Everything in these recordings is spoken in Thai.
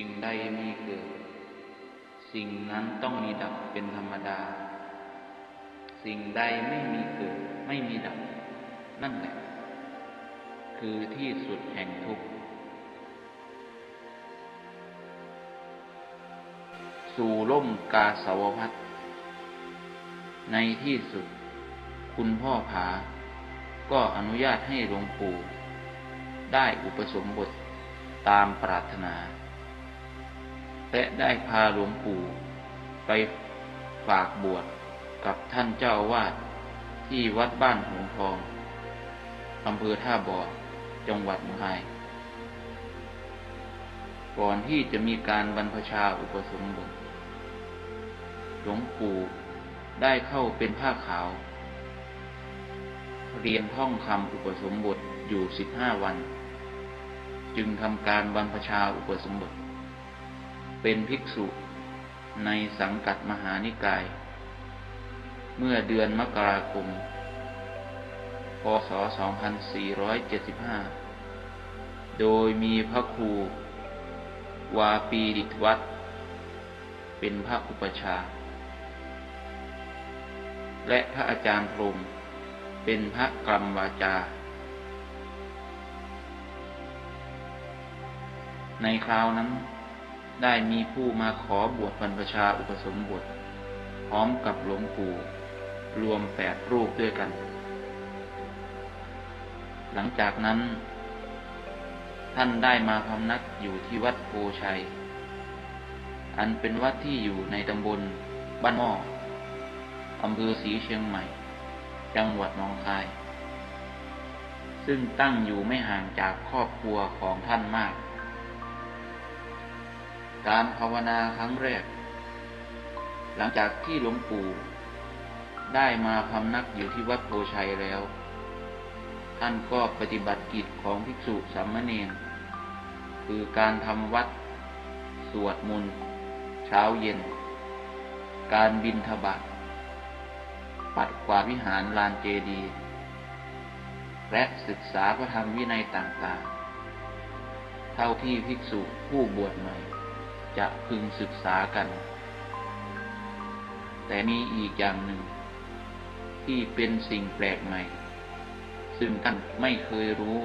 สิ่งใดมีเกิด สิ่งนั้นต้องมีดับเป็นธรรมดา สิ่งใดไม่มีเกิด ไม่มีดับ นั่นแหละ คือที่สุดแห่งทุกข์สู่ล่มกาสาวพัฒในที่สุด คุณพ่อผา ก็อนุญาตให้หลวงปู่ได้อุปสมบทตามปรารถนา และได้พาหลวงปู่ไปฝากบวชกับท่านเจ้าวาดที่วัดบ้านหงทองอำเภอท่าบ่อจังหวัดหายก่อนที่จะมีการบรรพชาอุปสมบทหลวงปู่ได้เข้าเป็นผ้าขาว เรียนท่องคำอุปสมบทอยู่สิบห้าวัน จึงทำการบรรพชาอุปสมบท เป็นภิกษุในสังกัดมหานิกาย เมื่อเดือนมกราคม พศ 2475 โดยมีพระครู วาปีดิตวัดเป็นพระอุปชา และพระอาจารย์พรมเป็นพระกรรมวาจา ในคราวนั้น ได้มีผู้มาขอบวชบรรพชาอุปสมบท พร้อมกับหลวงปู่ รวมแปดรูปด้วยกัน หลังจากนั้น ท่านได้มาพำนักอยู่ที่วัดโพชัย อันเป็นวัดที่อยู่ในตำบลบ้านหม้ออำเภอศรีเชียงใหม่ จังหวัดหนองคาย ซึ่งตั้งอยู่ไม่ห่างจากครอบครัวของท่านมาก การภาวนาครั้งแรก หลังจากที่หลวงปู่ได้มาพำนักอยู่ที่วัดโพชัยแล้ว ท่านก็ปฏิบัติกิจของภิกษุสามเณรคือการทำวัด สวดมนต์เช้าเย็น การบินทบาทปัดกวาดวิหารลานเจดีย์และศึกษาพระธรรมวินัยต่างๆ เท่าที่ภิกษุผู้บวชใหม่ จะพึงศึกษากัน แต่มีอีกอย่างหนึ่ง ที่เป็นสิ่งแปลกใหม่ ซึ่งท่านไม่เคยรู้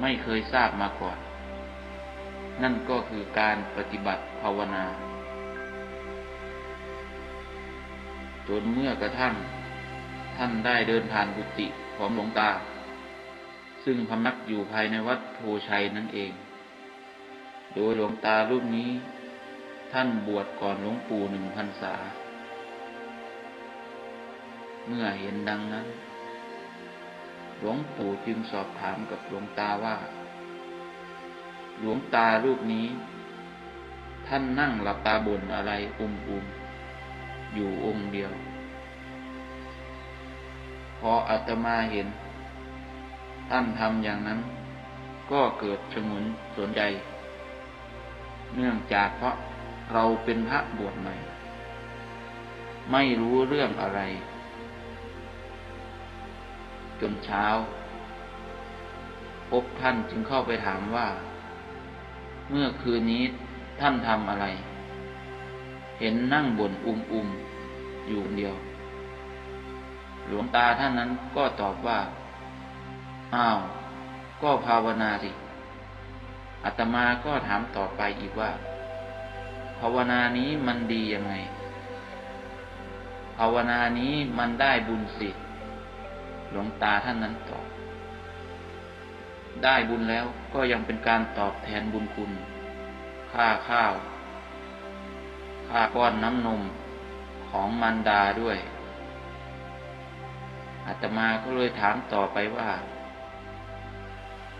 ไม่เคยทราบมาก่อน นั่นก็คือการปฏิบัติภาวนาจนเมื่อกระทั่งท่านได้เดินผ่านกุฏิของหลวงตา ซึ่งพำนักอยู่ภายในวัดโพชัยนั่นเอง โดยหลวงตารูปนี้ ท่านบวชก่อนหลวงปู่หนึ่งพรรษา เมื่อเห็นดังนั้น หลวงปู่จึงสอบถามกับหลวงตาว่า หลวงตารูปนี้ ท่านนั่งหลับตาบ่นอะไรอุมอุมอยู่องค์เดียว พออาตมาเห็น ท่านทำอย่างนั้น ก็เกิดชงนสนใจ เนื่องจากเพราะ เราเป็นพระบวชใหม่ ไม่รู้เรื่องอะไร จนเช้า พบท่านจึงเข้าไปถามว่า เมื่อคืนนี้ท่านทำอะไร เห็นนั่งบนอุมอุมอยู่เดียว หลวงตาท่านนั้นก็ตอบว่า อ้าว ก็ภาวนาสิอาตมาก็ถามต่อไปอีกว่า ภาวนานี้มันดียังไง ภาวนานี้มันได้บุญสิหลวงตาท่านนั้นตอบ ได้บุญแล้วก็ยังเป็นการตอบแทนบุญคุณ ค่าข้าว ค่าก้อนน้ำนมของมันดาด้วยอาตมาก็เลยถามต่อไปว่า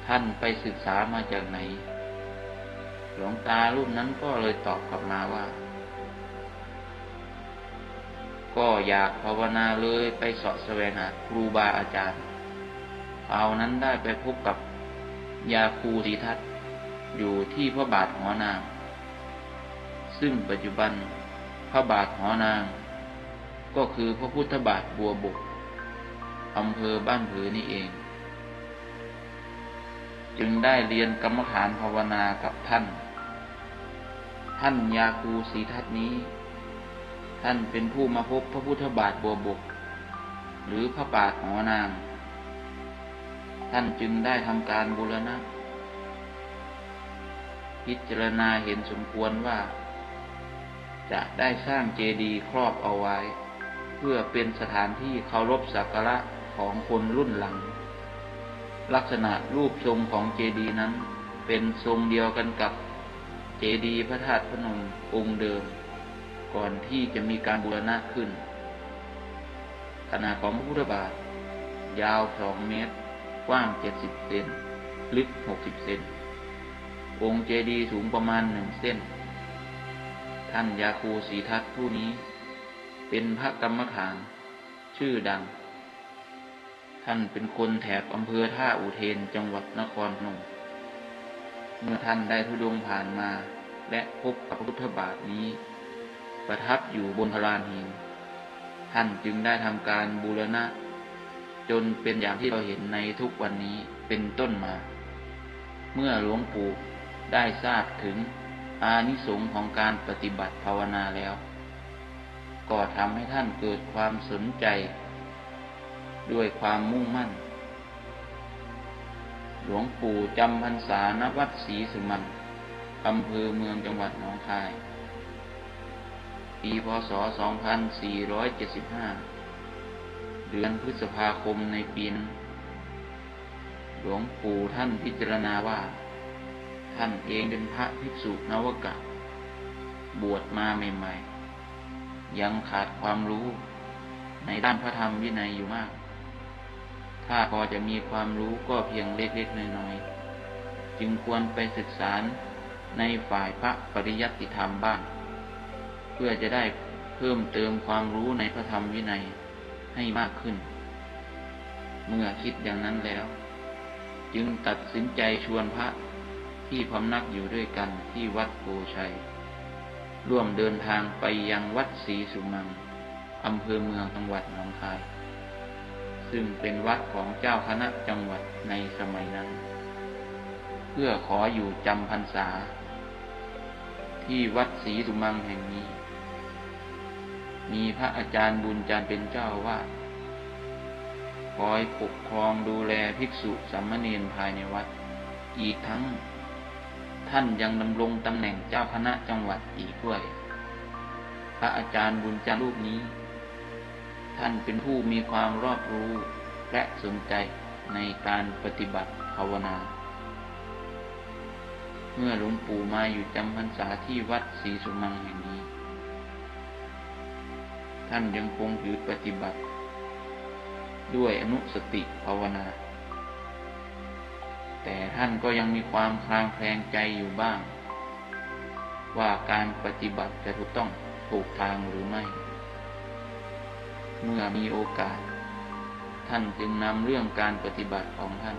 ท่านไปศึกษามาจากไหน หลวงตารูปนั้นก็เลยตอบกลับมาว่า ก็อยากภาวนาเลยไปเสาะแสวงหาครูบาอาจารย์เอานั้นได้ไปพบกับยาคูสีทัตอยู่ที่พระบาทหอนาง ซึ่งปัจจุบันพระบาทหอนาง ก็คือพระพุทธบาทบัวบกอำเภอบ้านผือนี่เอง จึงได้เรียนกรรมฐานภาวนากับท่าน ท่านยาคูสีทัศนี้ ท่านเป็นผู้มาพบพระพุทธบาทบัวบก หรือพระบาทหอนาง ท่านจึงได้ทำการบูรณะ พิจารณาเห็นสมควรว่า จะได้สร้างเจดีย์ครอบเอาไว้ เพื่อเป็นสถานที่เคารพสักการะของคนรุ่นหลัง ลักษณะรูปทรงของเจดีย์นั้นเป็นทรงเดียวกันกับ เจดีย์พระธาตุพนมองค์เดิม ก่อนที่จะมีการบูรณะขึ้น ขนาดของพระพุทธบาท ยาวสองเมตร กว้างเจ็ดสิบเซนลึกหกสิบเซนองค์เจดีย์สูงประมาณหนึ่งเส้น ท่านยาคูสีทัศผู้นี้ เป็นพระกรรมฐาน ชื่อดัง ท่านเป็นคนแถบอำเภอท่าอุเทนจังหวัดนครพนม เมื่อท่านได้ทุดงผ่านมา และพบกับพระพุทธบาทนี้ ประทับอยู่บนพลานหิน ท่านจึงได้ทำการบูรณะ จนเป็นอย่างที่เราเห็นในทุกวันนี้เป็นต้นมา เมื่อหลวงปู่ได้ทราบถึงอานิสงส์ของการปฏิบัติภาวนาแล้ว ก็ทำให้ท่านเกิดความสนใจ ด้วยความมุ่งมั่น หลวงปู่จำพรรษาณวัดศรีสุมันอำเภอเมืองจังหวัดหนองคาย ปีพศ 2475 เดือนพฤษภาคมในปีนั้นหลวงปู่ท่านพิจารณาว่า ท่านเองเป็นพระภิกษุนวกะ บวชมาใหม่ๆ ยังขาดความรู้ในด้านพระธรรมวินัยอยู่มาก ถ้าพอจะมีความรู้ก็เพียงเล็กๆน้อยๆ จึงควรไปศึกษาในฝ่ายพระปริยัติธรรมบ้าง เพื่อจะได้เพิ่มเติมความรู้ในพระธรรมวินัยให้มากขึ้น เมื่อคิดอย่างนั้นแล้ว จึงตัดสินใจชวนพระที่พำนักอยู่ด้วยกันที่วัดโพชัย ร่วมเดินทางไปยังวัดศรีสุมังอำเภอเมืองจังหวัดหนองคาย ซึ่งเป็นวัดของเจ้าคณะจังหวัดในสมัยนั้น เพื่อขออยู่จำพรรษา ที่วัดศรีสุมังแห่งนี้ มีพระอาจารย์บุญจันทร์เป็นเจ้าวาดคอยปกครองดูแลภิกษุสามเณรภายในวัด อีกทั้งท่านยังดำรงตำแหน่งเจ้าคณะจังหวัดอีกด้วย พระอาจารย์บุญจันทร์รูปนี้ ท่านเป็นผู้มีความรอบรู้และสนใจในการปฏิบัติภาวนา เมื่อหลวงปู่มาอยู่จำพรรษาที่วัดศรีสุมังแห่งนี้ ท่านยังคงถือปฏิบัติ ด้วยอนุสติภาวนา แต่ท่านก็ยังมีความคลางแคลงใจอยู่บ้าง ว่าการปฏิบัติจะถูกต้องถูกทางหรือไม่ เมื่อมีโอกาส ท่านจึงนำเรื่องการปฏิบัติของท่าน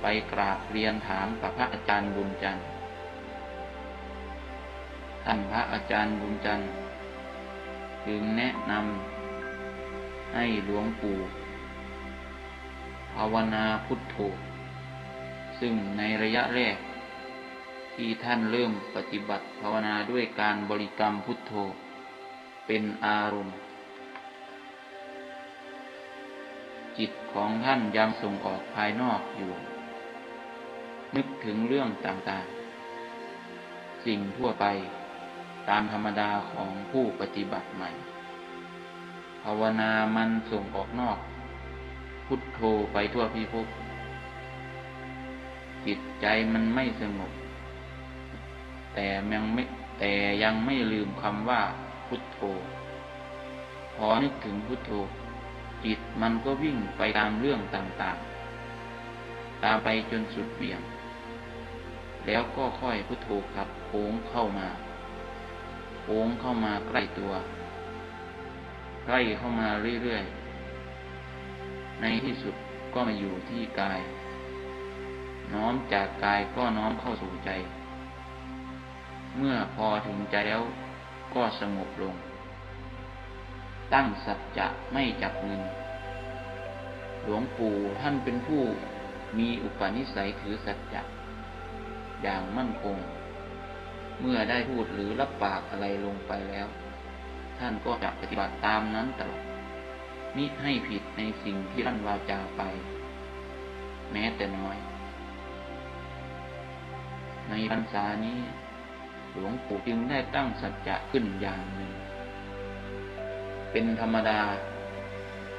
ไปกราบเรียนถามกับพระอาจารย์บุญจันทร์ ท่านพระอาจารย์บุญจันทร์จึงแนะนำให้หลวงปู่ภาวนาพุทโธซึ่งในระยะแรก ที่ท่านเริ่มปฏิบัติภาวนาด้วยการบริกรรมพุทโธเป็นอารมณ์ จิตของท่านยังส่งออกภายนอกอยู่ นึกถึงเรื่องต่างๆ สิ่งทั่วไปตามธรรมดาของผู้ปฏิบัติใหม่ ภาวนามันส่งออกนอก พุทโธไปทั่วพิภพจิตใจมันไม่สงบ แต่ยังไม่แต่ยังไม่ลืมคำว่าพุทโธ พอนึกถึงพุทโธ จิตมันก็วิ่งไปตามเรื่องต่างๆ ตามไปจนสุดเบี่ยง แล้วก็ค่อยพุทโธครับโค้งเข้ามาโค้งเข้ามาใกล้ตัว ใกล้เข้ามาเรื่อยๆ ในที่สุดก็มาอยู่ที่กาย น้อมจากกายก็น้อมเข้าสู่ใจ เมื่อพอถึงใจแล้วก็สงบลง ตั้งสัจจะไม่จับเงิน หลวงปู่ท่านเป็นผู้มีอุปนิสัยถือสัจจะอย่างมั่นคง เมื่อได้พูดหรือรับปากอะไรลงไปแล้ว ท่านก็จะปฏิบัติตามนั้นตลอดมิให้ผิดในสิ่งที่ท่านวาจาไป แม้แต่น้อย ในพรรษานี้ หลวงปู่จึงได้ตั้งสัจจะขึ้นอย่างหนึ่ง เป็นธรรมดา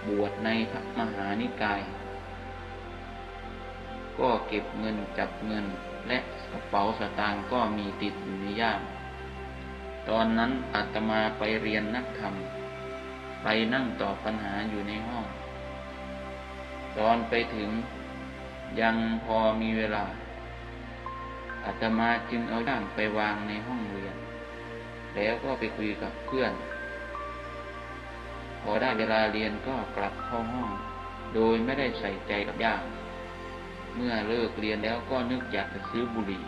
บวชในพระมหานิกาย ก็เก็บเงินจับเงินและกระเป๋าสตางค์ก็มีติดอยู่ในย่ามตอนนั้นอาตมาไปเรียนนักธรรม ไปนั่งตอบปัญหาอยู่ในห้อง ตอนไปถึงยังพอมีเวลาอาตมาจึงเอาย่ามไปวางในห้องเรียน แล้วก็ไปคุยกับเพื่อน พอได้เวลาเรียนก็กลับเข้าห้อง โดยไม่ได้ใส่ใจกับย่าเมื่อเลิกเรียนแล้วก็นึกอยากจะซื้อบุหรี่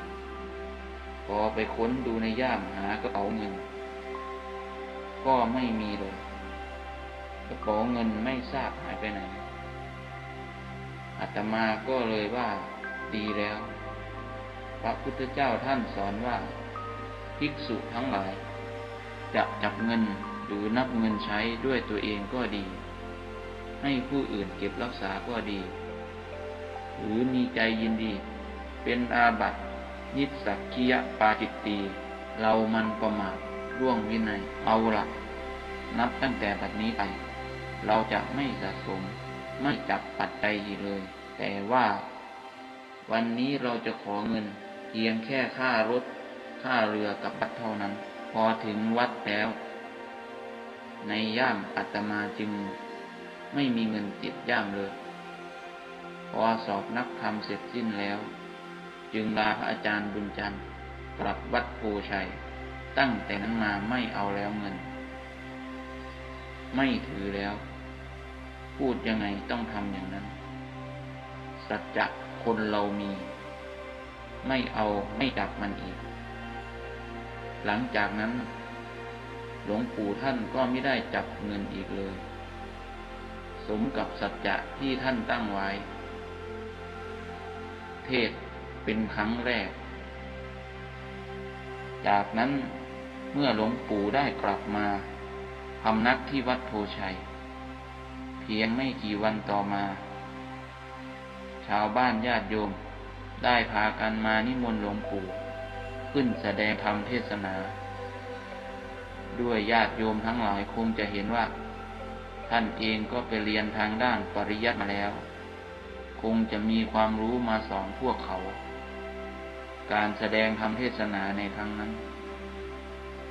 พอไปค้นดูในย่ามหากระเป๋าเงิน ก็ไม่มีเลยกระเป๋าเงินไม่ทราบหายไปไหนอาตมาก็เลยว่าดีแล้ว พระพุทธเจ้าท่านสอนว่า ภิกษุทั้งหลาย จะจับเงิน หรือนับเงินใช้ด้วยตัวเองก็ดี ให้ผู้อื่นเก็บรักษาก็ดี หรือมีใจยินดี เป็นอาบัตินิสักคิยปาจิตตีเรามันประมาทร่วงวินัยเอาละนับตั้งแต่บัดนี้ไป เราจะไม่สะสม ไม่จับปัจจัยอีกเลย แต่ว่า วันนี้เราจะขอเงิน เพียงแค่ค่ารถ ค่าเรือกับบัตรเท่านั้น พอถึงวัดแล้ว ในย่ามอาตมาจึงไม่มีเงินติดย่ามเลย พอสอบนักธรรมเสร็จสิ้นแล้ว จึงลาพระอาจารย์บุญจันทร์กลับวัดโพชัย ตั้งแต่นั้นมาไม่เอาแล้วเงิน ไม่ถือแล้ว พูดยังไงต้องทำอย่างนั้น สัจจะคนเรามี ไม่เอาไม่จับมันอีก หลังจากนั้น หลวงปู่ท่านก็ไม่ได้จับเงินอีกเลย สมกับสัจจะที่ท่านตั้งไว้ เทศเป็นครั้งแรก จากนั้นเมื่อหลวงปู่ได้กลับมาพำนักที่วัดโพชัย เพียงไม่กี่วันต่อมา ชาวบ้านญาติโยมได้พากันมานิมนต์หลวงปู่ ขึ้นแสดงธรรมเทศนา ด้วยญาติโยมทั้งหลายคงจะเห็นว่า ท่านเองก็ไปเรียนทางด้านปริยัติมาแล้ว คงจะมีความรู้มาสอนพวกเขา การแสดงธรรมเทศนาในครั้งนั้น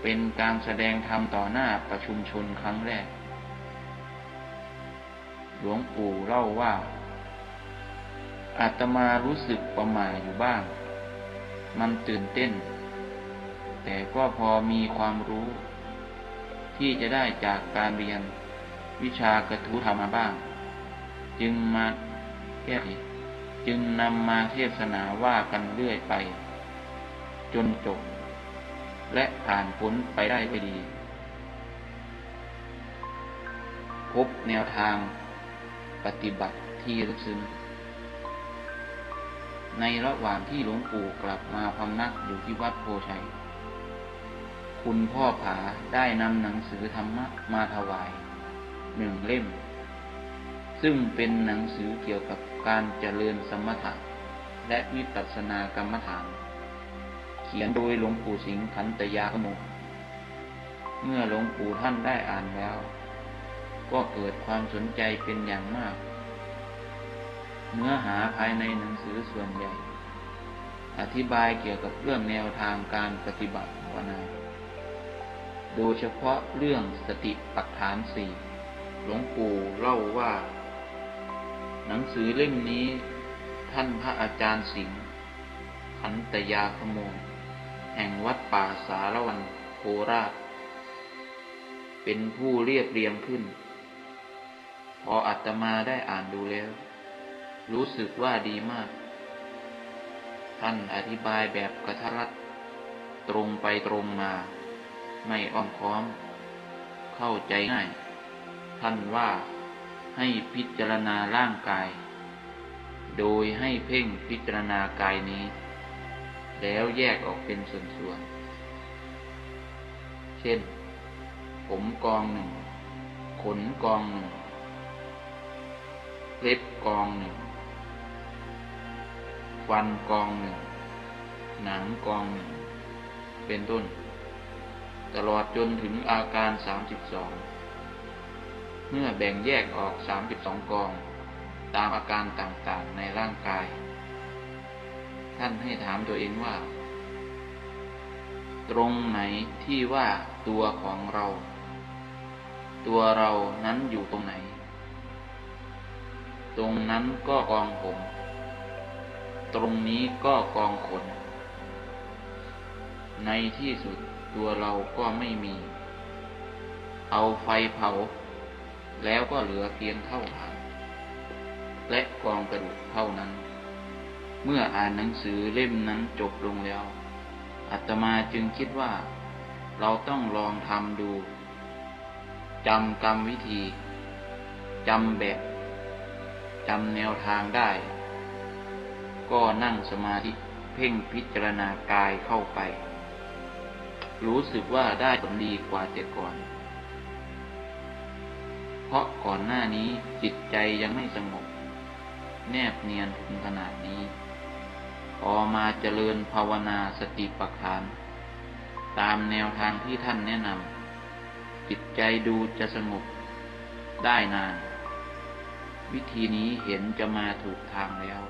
เป็นการแสดงธรรมต่อหน้าประชุมชนครั้งแรก หลวงปู่เล่าว่าอาตมารู้สึกประหม่าอยู่บ้าง มันตื่นเต้น แต่ก็พอมีความรู้ ที่จะได้จากการเรียนวิชากระทู้ธรรมบ้าง จึงมาแก้จึงนำมาเทศนาว่ากันเรื่อยไป จนจบ และผ่านพ้นไปได้ไปดี พบแนวทางปฏิบัติที่ลึกซึ้งในระหว่างที่หลวงปู่กลับมาพำนักอยู่ที่วัดโพชัย คุณพ่อผาได้นำหนังสือธรรมะมาถวายหนึ่งเล่ม ซึ่งเป็นหนังสือเกี่ยวกับการเจริญสมถะและวิปัสสนากรรมฐาน เขียนโดยหลวงปู่สิงห์ขันตยาขโมเมื่อหลวงปู่ท่านได้อ่านแล้ว ก็เกิดความสนใจเป็นอย่างมาก เนื้อหาภายในหนังสือส่วนใหญ่ อธิบายเกี่ยวกับเรื่องแนวทางการปฏิบัติภาวนา โดยเฉพาะเรื่องสติปัฏฐานสี่หลวงปู่เล่าว่า หนังสือเล่มนี้ ท่านพระอาจารย์สิงห์ขันตยาขโมงแห่งวัดป่าสารวันโคราช เป็นผู้เรียบเรียงขึ้น พออาตมาได้อ่านดูแล้ว รู้สึกว่าดีมาก ท่านอธิบายแบบกระทัดรัดตรงไปตรงมา ไม่อ้อมค้อม เข้าใจง่าย ท่านว่าให้พิจารณาร่างกาย โดยให้เพ่งพิจารณากายนี้ แล้วแยกออกเป็นส่วนๆ เช่น ผมกองหนึ่ง ขนกองหนึ่ง เล็บกองหนึ่ง ฟันกองหนึ่ง หนังกองหนึ่ง เป็นต้น ตลอดจนถึงอาการสามสิบสองเมื่อแบ่งแยกออกสามสิบสองกอง ตามอาการต่างๆในร่างกาย ท่านให้ถามตัวเองว่า ตรงไหนที่ว่าตัวของเรา ตัวเรานั้นอยู่ตรงไหน ตรงนั้นก็กองผม ตรงนี้ก็กองขน ในที่สุดตัวเราก็ไม่มี เอาไฟเผา แล้วก็เหลือเพียงเท่าฐานและกองกระดูกเท่านั้น เมื่ออ่านหนังสือเล่มนั้นจบลงแล้วอาตมาจึงคิดว่า เราต้องลองทำดูจำกรรมวิธีจำแบบจำแนวทางได้ ก็นั่งสมาธิเพ่งพิจารณากายเข้าไป รู้สึกว่าได้ผลดีกว่าแต่ก่อน เพราะก่อนหน้านี้จิตใจยังไม่สงบ แนบเนียนถึงขนาดนี้พอมาเจริญภาวนาสติปัฏฐาน ตามแนวทางที่ท่านแนะนำจิตใจดูจะสงบได้นาน วิธีนี้เห็นจะมาถูกทางแล้ว